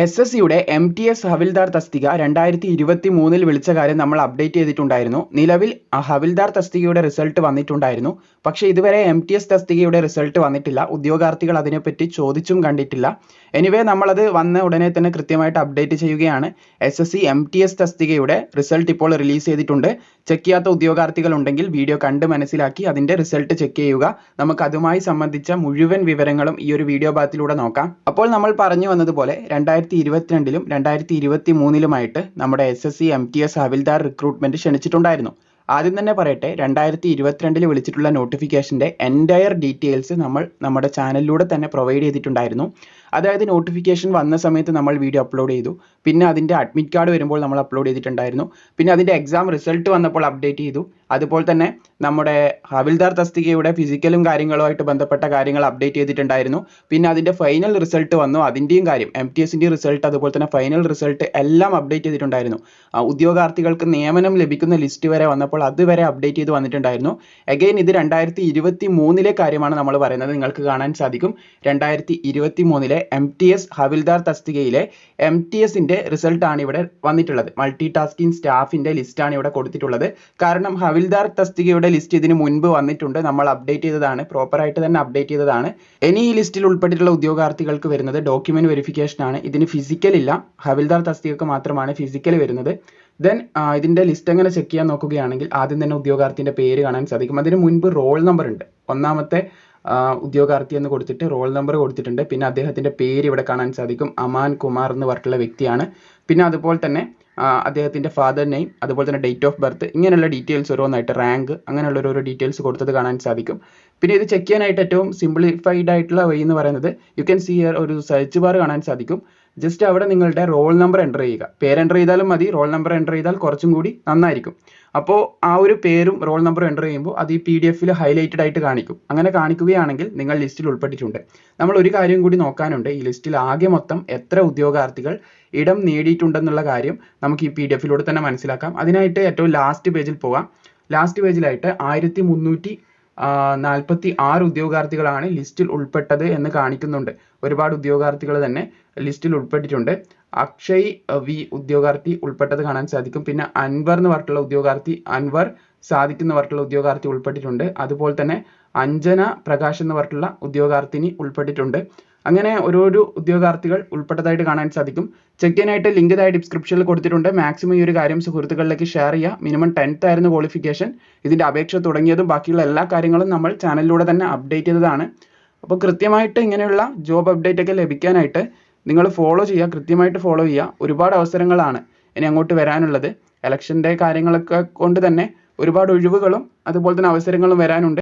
S S സിയുടെ M T S ഹവിൽദാർ തസ്തിക രണ്ടായിരത്തി ഇരുപത്തി മൂന്നിൽ വിളിച്ച കാര്യം നമ്മൾ അപ്ഡേറ്റ് ചെയ്തിട്ടുണ്ടായിരുന്നു. നിലവിൽ ഹവിൽദാർ തസ്തികയുടെ റിസൾട്ട് വന്നിട്ടുണ്ടായിരുന്നു. പക്ഷേ ഇതുവരെ എം ടി എസ് തസ്തികയുടെ റിസൾട്ട് വന്നിട്ടില്ല. ഉദ്യോഗാർത്ഥികൾ അതിനെപ്പറ്റി ചോദിച്ചും കണ്ടിട്ടില്ല. എനിവേ നമ്മളത് വന്ന ഉടനെ തന്നെ കൃത്യമായിട്ട് അപ്ഡേറ്റ് ചെയ്യുകയാണ്. S S C M T S തസ്തികയുടെ result ഇപ്പോൾ റിലീസ് ചെയ്തിട്ടുണ്ട്. ചെക്ക് ചെയ്യാത്ത ഉദ്യോഗാർത്ഥികൾ ഉണ്ടെങ്കിൽ വീഡിയോ കണ്ട് മനസ്സിലാക്കി അതിന്റെ റിസൾട്ട് ചെക്ക് ചെയ്യുക. നമുക്ക് അതുമായി സംബന്ധിച്ച മുഴുവൻ വിവരങ്ങളും ഈ ഒരു വീഡിയോ ഭാഗത്തിലൂടെ നോക്കാം. അപ്പോൾ നമ്മൾ പറഞ്ഞു വന്നതുപോലെ രണ്ടായിരത്തി ഇരുപത്തിരണ്ടിലും രണ്ടായിരത്തി ഇരുപത്തി മൂന്നിലുമായിട്ട് നമ്മുടെ S S C M T S ഹവിൽദാർ റിക്രൂട്ട്മെന്റ് ക്ഷണിച്ചിട്ടുണ്ടായിരുന്നു. ആദ്യം തന്നെ പറയട്ടെ രണ്ടായിരത്തി ഇരുപത്തിരണ്ടിൽ വിളിച്ചിട്ടുള്ള നോട്ടിഫിക്കേഷന്റെ എന്റയർ ഡീറ്റെയിൽസ് നമ്മൾ നമ്മുടെ ചാനലിലൂടെ തന്നെ പ്രൊവൈഡ് ചെയ്തിട്ടുണ്ടായിരുന്നു. അതായത് നോട്ടിഫിക്കേഷൻ വന്ന സമയത്ത് നമ്മൾ വീഡിയോ അപ്ലോഡ് ചെയ്തു. പിന്നെ അതിന്റെ അഡ്മിറ്റ് കാർഡ് വരുമ്പോൾ നമ്മൾ അപ്ലോഡ് ചെയ്തിട്ടുണ്ടായിരുന്നു. പിന്നെ അതിന്റെ എക്സാം റിസൾട്ട് വന്നപ്പോൾ അപ്ഡേറ്റ് ചെയ്തു. അതുപോലെ തന്നെ നമ്മുടെ ഹവിൽദാർ തസ്തികയുടെ ഫിസിക്കലും കാര്യങ്ങളുമായിട്ട് ബന്ധപ്പെട്ട കാര്യങ്ങൾ അപ്ഡേറ്റ് ചെയ്തിട്ടുണ്ടായിരുന്നു. പിന്നെ അതിന്റെ ഫൈനൽ റിസൾട്ട് വന്നു. അതിന്റെയും കാര്യം എം ടി എസിന്റെ റിസൾട്ട് അതുപോലെ തന്നെ ഫൈനൽ റിസൾട്ട് എല്ലാം അപ്ഡേറ്റ് ചെയ്തിട്ടുണ്ടായിരുന്നു. ഉദ്യോഗാർത്ഥികൾക്ക് നിയമനം ലഭിക്കുന്ന ലിസ്റ്റ് വരെ വന്നപ്പോൾ അതുവരെ അപ്ഡേറ്റ് ചെയ്ത് വന്നിട്ടുണ്ടായിരുന്നു. അഗൈൻ ഇത് രണ്ടായിരത്തി ഇരുപത്തി മൂന്നിലെ കാര്യമാണ് നമ്മൾ പറയുന്നത്. നിങ്ങൾക്ക് കാണാൻ സാധിക്കും. രണ്ടായിരത്തി ഇരുപത്തി മൂന്നിലെ എം ടി എസ് ഹവിൽദാർ തസ്തികയിലെ എം ടി എസിന്റെ റിസൾട്ടാണ് ഇവിടെ വന്നിട്ടുള്ളത്. മൾട്ടി ടാസ്കിംഗ് സ്റ്റാഫിന്റെ ലിസ്റ്റാണ് ഇവിടെ കൊടുത്തിട്ടുള്ളത്. കാരണം ഹവിൽദാർ തസ്തികയുടെ ലിസ്റ്റ് ഇതിന് മുൻപ് വന്നിട്ടുണ്ട്. നമ്മൾ അപ്ഡേറ്റ് ചെയ്തതാണ്. പ്രോപ്പറായിട്ട് തന്നെ അപ്ഡേറ്റ് ചെയ്തതാണ്. ഇനി ഈ ലിസ്റ്റിൽ ഉൾപ്പെട്ടിട്ടുള്ള ഉദ്യോഗാർത്ഥികൾക്ക് വരുന്നത് ഡോക്യുമെന്റ് വെരിഫിക്കേഷൻ ആണ്. ഇതിന് ഫിസിക്കൽ ഇല്ല. ഹവിൽദാർ തസ്തികക്ക് മാത്രമാണ് ഫിസിക്കൽ വരുന്നത്. ദെൻ ഇതിന്റെ ലിസ്റ്റ് എങ്ങനെ ചെക്ക് ചെയ്യാൻ നോക്കുകയാണെങ്കിൽ ആദ്യം തന്നെ ഉദ്യോഗാർത്ഥിന്റെ പേര് കാണാൻ സാധിക്കും. അതിന് മുൻപ് റോൾ നമ്പർ ഉണ്ട്. ഒന്നാമത്തെ ഉദ്യോഗാർത്ഥി എന്ന് കൊടുത്തിട്ട് റോൾ നമ്പർ കൊടുത്തിട്ടുണ്ട്. പിന്നെ അദ്ദേഹത്തിന്റെ പേര് ഇവിടെ കാണാൻ സാധിക്കും. അമാൻ കുമാർ എന്ന് പറഞ്ഞിട്ടുള്ള വ്യക്തിയാണ്. പിന്നെ അതുപോലെ തന്നെ അദ്ദേഹത്തിന്റെ ഫാദർ നെയിം അതുപോലെ തന്നെ ഡേറ്റ് ഓഫ് ബർത്ത് ഇങ്ങനെയുള്ള ഡീറ്റെയിൽസ് ഓരോന്നായിട്ട് റാങ്ക് അങ്ങനെയുള്ള ഓരോ ഡീറ്റെയിൽസ് കൊടുത്തത് കാണാൻ സാധിക്കും. പിന്നെ ഇത് ചെക്ക് ചെയ്യാനായിട്ട് ഏറ്റവും സിംപ്ലിഫൈഡ് ആയിട്ടുള്ള വഴി എന്ന് പറയുന്നത് യു ക്യാൻ സി ഒരു സെർച്ച് ബാർ കാണാൻ സാധിക്കും. ജസ്റ്റ് അവിടെ നിങ്ങളുടെ റോൾ നമ്പർ എന്റർ ചെയ്യുക. പേര് എന്റർ ചെയ്താലും മതി റോൾ നമ്പർ എന്റർ ചെയ്താൽ കുറച്ചും കൂടി നന്നായിരിക്കും. അപ്പോൾ ആ ഒരു പേരും റോൾ നമ്പറും എന്റർ ചെയ്യുമ്പോൾ അത് ഈ പി ഡി എഫിൽ ഹൈലൈറ്റഡ് ആയിട്ട് കാണിക്കും. അങ്ങനെ കാണിക്കുകയാണെങ്കിൽ നിങ്ങൾ ലിസ്റ്റിൽ ഉൾപ്പെട്ടിട്ടുണ്ട്. നമ്മൾ ഒരു കാര്യം കൂടി നോക്കാനുണ്ട്. ഈ ലിസ്റ്റിൽ ആകെ മൊത്തം എത്ര ഉദ്യോഗാർത്ഥികൾ ഇടം നേടിയിട്ടുണ്ടെന്നുള്ള കാര്യം നമുക്ക് ഈ പി ഡി എഫിലൂടെ തന്നെ മനസ്സിലാക്കാം. അതിനായിട്ട് ഏറ്റവും ലാസ്റ്റ് പേജിൽ പോവാം ലാസ്റ്റ് പേജിലായിട്ട് ആയിരത്തി മുന്നൂറ്റി നാൽപ്പത്തി ആറ് ഉദ്യോഗാർത്ഥികളാണ് ലിസ്റ്റിൽ ഉൾപ്പെട്ടത് എന്ന് കാണിക്കുന്നുണ്ട്. ഒരുപാട് ഉദ്യോഗാർത്ഥികൾ തന്നെ ലിസ്റ്റിൽ ഉൾപ്പെട്ടിട്ടുണ്ട്. അക്ഷയ് വി ഉദ്യോഗാർത്ഥി ഉൾപ്പെട്ടത് കാണാൻ സാധിക്കും. പിന്നെ അൻവർ എന്ന് പറഞ്ഞിട്ടുള്ള ഉദ്യോഗാർത്ഥി അൻവർ സാദിഖ് എന്ന് പറഞ്ഞിട്ടുള്ള ഉദ്യോഗാർത്ഥി ഉൾപ്പെട്ടിട്ടുണ്ട്. അതുപോലെ തന്നെ അഞ്ജന പ്രകാശ് എന്ന് പറഞ്ഞിട്ടുള്ള ഉദ്യോഗാർത്ഥിനി ഉൾപ്പെട്ടിട്ടുണ്ട്. അങ്ങനെ ഓരോരോ ഉദ്യോഗാർത്ഥികൾ ഉൾപ്പെട്ടതായിട്ട് കാണാൻ സാധിക്കും. ചെക്ക് ചെയ്യാനായിട്ട് ലിങ്ക് ഇതായി ഡിസ്ക്രിപ്ഷനിൽ കൊടുത്തിട്ടുണ്ട്. മാക്സിമം ഈ ഒരു കാര്യം സുഹൃത്തുക്കളിലേക്ക് ഷെയർ ചെയ്യുക. മിനിമം ടെൻത്ത് ആയിരുന്നു ക്വാളിഫിക്കേഷൻ ഇതിന്റെ അപേക്ഷ തുടങ്ങിയതും ബാക്കിയുള്ള എല്ലാ കാര്യങ്ങളും നമ്മൾ ചാനലിലൂടെ തന്നെ അപ്ഡേറ്റ് ചെയ്തതാണ്. അപ്പോൾ കൃത്യമായിട്ട് ഇങ്ങനെയുള്ള ജോബ് അപ്ഡേറ്റ് ഒക്കെ ലഭിക്കാനായിട്ട് നിങ്ങൾ ഫോളോ ചെയ്യുക. കൃത്യമായിട്ട് ഫോളോ ചെയ്യുക. ഒരുപാട് അവസരങ്ങളാണ് ഇനി അങ്ങോട്ട് വരാനുള്ളത്. ഇലക്ഷന്റെ കാര്യങ്ങളൊക്കെ കൊണ്ട് തന്നെ ഒരുപാട് ഒഴിവുകളും അതുപോലെ തന്നെ അവസരങ്ങളും വരാനുണ്ട്.